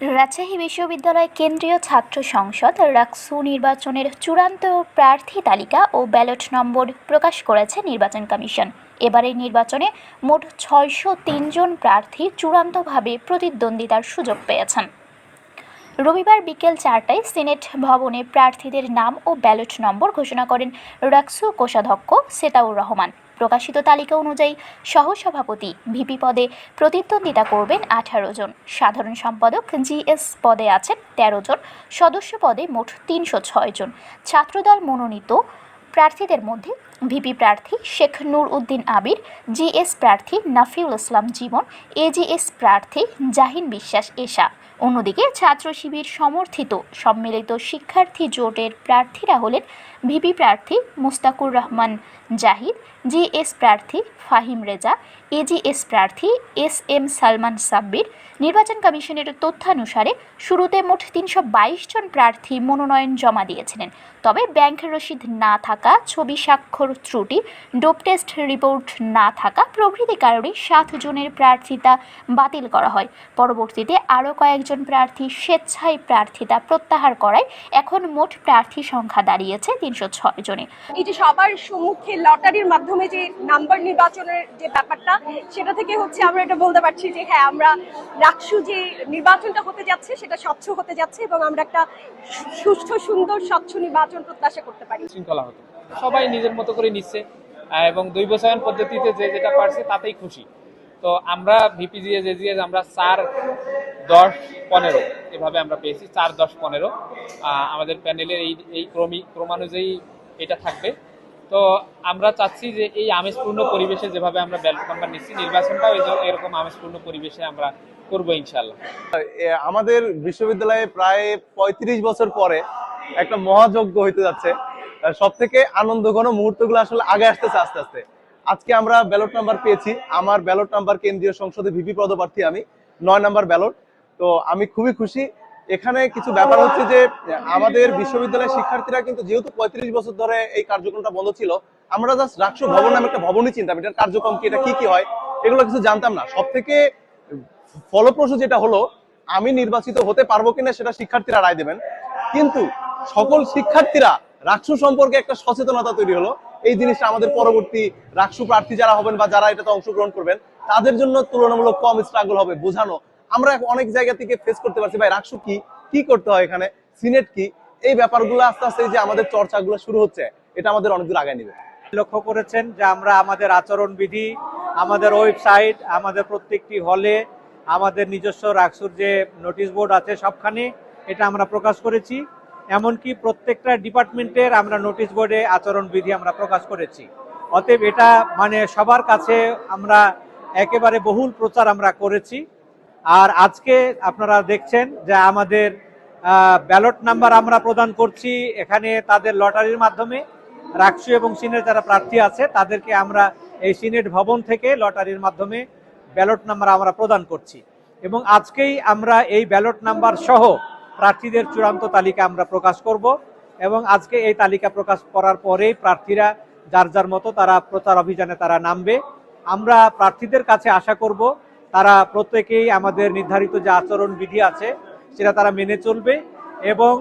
রাজশাহী বিশ্ববিদ্যালয় কেন্দ্রীয় ছাত্র সংসদ রাকসু নির্বাচনের চূড়ান্ত প্রার্থী তালিকা ও ব্যালট নম্বর প্রকাশ করেছে নির্বাচন কমিশন। এবারের নির্বাচনে মোট ছয়শো জন প্রার্থী চূড়ান্তভাবে প্রতিদ্বন্দ্বিতার সুযোগ পেয়েছেন। রবিবার বিকেল চারটায় সিনেট ভবনে প্রার্থীদের নাম ও ব্যালট নম্বর ঘোষণা করেন রাকসু কোষাধ্যক্ষ সেতাউর রহমান। প্রকাশিত তালিকা অনুযায়ী সহসভাপতি ভিপি পদে প্রতিদ্বন্দ্বিতা করবেন আঠারো জন। সাধারণ সম্পাদক জিএস পদে আছেন তেরো জন, সদস্য পদে মোট তিনশো ছয় জন। ছাত্রদল মনোনীত প্রার্থীদের মধ্যে ভিপি প্রার্থী শেখ নূর উদ্দিন আবির জিএস প্রার্থী নাফিউল ইসলাম জীবন এজিএস প্রার্থী জাহিন বিশ্বাস এশা। অন্যদিকে ছাত্র শিবির সমর্থিত সম্মিলিত শিক্ষার্থী জোটের প্রার্থীরা হলেন ভিপি প্রার্থী মুস্তাকুর রহমান জাহিদ জিএস প্রার্থী ফাহিম রেজা এজিএস প্রার্থী এস এম সালমান সাব্বির নির্বাচন কমিশনের তথ্যানুসারে শুরুতে মোট তিনশো বাইশ জন প্রার্থী মনোনয়ন জমা দিয়েছিলেন। তবে ব্যাংক রসিদ না থাকা, ছবি স্বাক্ষর ত্রুটি ডোপ টেস্ট রিপোর্ট না থাকা প্রভৃতি কারণে সাত জনের প্রার্থিতা বাতিল করা হয়। পরবর্তীতে আরও কয়েকজন প্রার্থী স্বেচ্ছায় প্রার্থিতা প্রত্যাহার করায় এখন মোট প্রার্থী সংখ্যা দাঁড়িয়েছে তিনশো ছয় জনে। যে সবার সম্মুখে লটারির মাধ্যমে যে নাম্বার নির্বাচনের যে ব্যাপারটা, সেটা থেকে হচ্ছে আমরা এটা বলতে পারছি যে হ্যাঁ আমরা রাকসু যে নির্বাচনটা হতে যাচ্ছে, সেটা স্বচ্ছ হতে যাচ্ছে এবং আমরা একটা সু- সুষ্ঠু, সুন্দর, স্বচ্ছ নির্বাচন প্রত্যাশা করতে পারি। শৃঙ্খলা হতো। সবাই নিজের মতো করে নিচ্ছে এবং দুই বছরায়ন পদ্ধতিতে যে যেটা পারছে তাতেই খুশি। তো আমরা ভিপিজিএ জেজিএস আমরা চার দশ পনেরো এভাবে আমরা পেয়েছি, চার দশ পনেরো। আমাদের প্যানেলের এই এই ক্রমি, ক্রমানুযায়ী এটা থাকবে। তো আমরা চাচ্ছি যে এই আমেজপূর্ণ পরিবেশে যেভাবে আমরা ব্যালট নাম্বার নিচ্ছি, নির্বাচনটাও এরকম আমেজপূর্ণ পরিবেশে আমরা করব ইনশাল্লাহ আমাদের বিশ্ববিদ্যালয়ে প্রায় পঁয়ত্রিশ বছর পরে একটা মহাযজ্ঞ হইতে যাচ্ছে। সব থেকে আনন্দঘন মুহূর্তগুলো আসলে আগে আসতেছে আস্তে আস্তে। আজকে আমরা ব্যালট নাম্বার পেয়েছি। আমার ব্যালট নাম্বার কেন্দ্রীয় সংসদে ভিপি পদপ্রার্থী আমি। নয় নাম্বার ব্যালট তো আমি খুবই খুশি। এখানে কিছু ব্যাপার হচ্ছে যে, আমাদের বিশ্ববিদ্যালয়ের শিক্ষার্থীরা কিন্তু যেহেতু পঁয়ত্রিশ বছর ধরে এই কার্যক্রমটা বন্ধ ছিল, আমরা জাস্ট রাষ্ট্র ভবন নামে একটা ভবনই চিন্তাম। এটার কার্যক্রম কি, এটা কি কি হয়, এগুলো কিছু জানতাম না। সব থেকে ফলপ্রসূ যেটা হলো, আমি নির্বাচিত হতে পারব কিনা সেটা শিক্ষার্থীরা রায় দেবেন। কিন্তু সকল শিক্ষার্থীরা রাকসু সম্পর্কে একটা সচেতনতা তৈরি হলো। এই জিনিসটা আমাদের পরবর্তী রাকসু প্রার্থী যারা হবেন বা যারা এটাতে অংশগ্রহণ করবেন, তাদের জন্য তুলনামূলক কম স্ট্রাগল হবে বোঝানো। আমরা অনেক জায়গা থেকে ফেস করতে পারছি। ভাই রাখসু কি? কি করতে হয় এখানে? সিনেট কি? এই ব্যাপারগুলো আস্তে আস্তে যে আমাদের চর্চাগুলো শুরু হচ্ছে, এটা আমাদের অনেক দূর আগায় নিবে। লক্ষ্য করেছেন যে আমরা আমাদের আচরণবিধি, আমাদের ওয়েবসাইট, আমাদের প্রত্যেকটি হলে, আমাদের নিজস্ব রাকসুর যে নোটিশ বোর্ড আছে সবখানে এটা আমরা প্রকাশ করেছি। এমনকি প্রত্যেকটা ডিপার্টমেন্টের আমরা নোটিশ বোর্ডে আচরণবিধি আমরা প্রকাশ করেছি। অতএব এটা মানে সবার কাছে আমরা একেবারে বহুল প্রচার আমরা করেছি। আর আজকে আপনারা দেখছেন যে আমাদের ব্যালট নাম্বার আমরা প্রদান করছি। এখানে তাদের লটারির মাধ্যমে রাকসু এবং সিনেট যারা প্রার্থী আছে, তাদেরকে আমরা এই সিনেট ভবন থেকে লটারির মাধ্যমে ব্যালট নাম্বার আমরা প্রদান করছি। এবং আজকেই আমরা এই ব্যালট নাম্বার সহ প্রার্থীদের চূড়ান্ত তালিকা আমরা প্রকাশ করব এবং আজকে এই তালিকা প্রকাশ করার পরেই প্রার্থীরা যার যার মতো তারা প্রচার অভিযানে তারা নামবে। আমরা প্রার্থীদের কাছে আশা করব তারা প্রত্যেকেই আমাদের নির্ধারিত যে আচরণ বিধি আছে, সেটা তারা মেনে চলবে এবং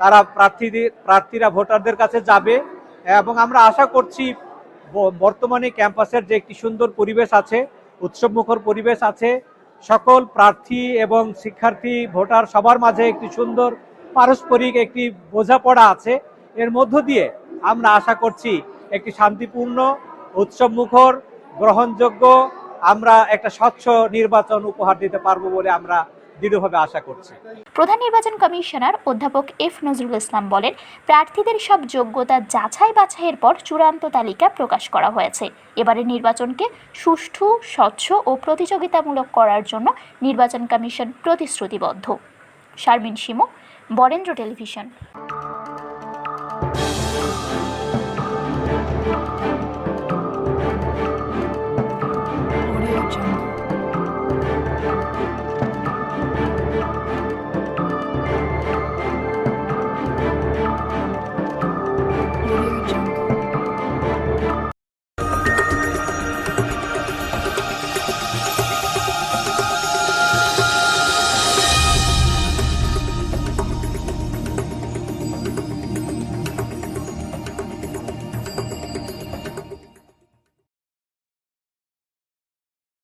তারা প্রার্থীদের, প্রার্থীরা ভোটারদের কাছে যাবে এবং আমরা আশা করছি বর্তমানে ক্যাম্পাসের যে একটি সুন্দর পরিবেশ আছে, উৎসবমুখর পরিবেশ আছে, সকল প্রার্থী এবং শিক্ষার্থী, ভোটার সবার মাঝে একটি সুন্দর পারস্পরিক একটি বোঝাপড়া আছে। এর মধ্য দিয়ে আমরা আশা করছি একটি শান্তিপূর্ণ, উৎসবমুখর, গ্রহণযোগ্য আমরা একটা স্বচ্ছ নির্বাচন উপহার দিতে পারব বলে আমরা দৃঢ়ভাবে আশা করছি। প্রধান নির্বাচন কমিশনার অধ্যাপক এফ নজরুল ইসলাম বলেন, প্রার্থীদের সব যোগ্যতা যাচাই বাছাইয়ের পর চূড়ান্ত তালিকা প্রকাশ করা হয়েছে। এবারের নির্বাচনকে সুষ্ঠু, স্বচ্ছ ও প্রতিযোগিতামূলক করার জন্য নির্বাচন কমিশন প্রতিশ্রুতিবদ্ধ। শারমিন শিমু, বরেন্দ্র টেলিভিশন।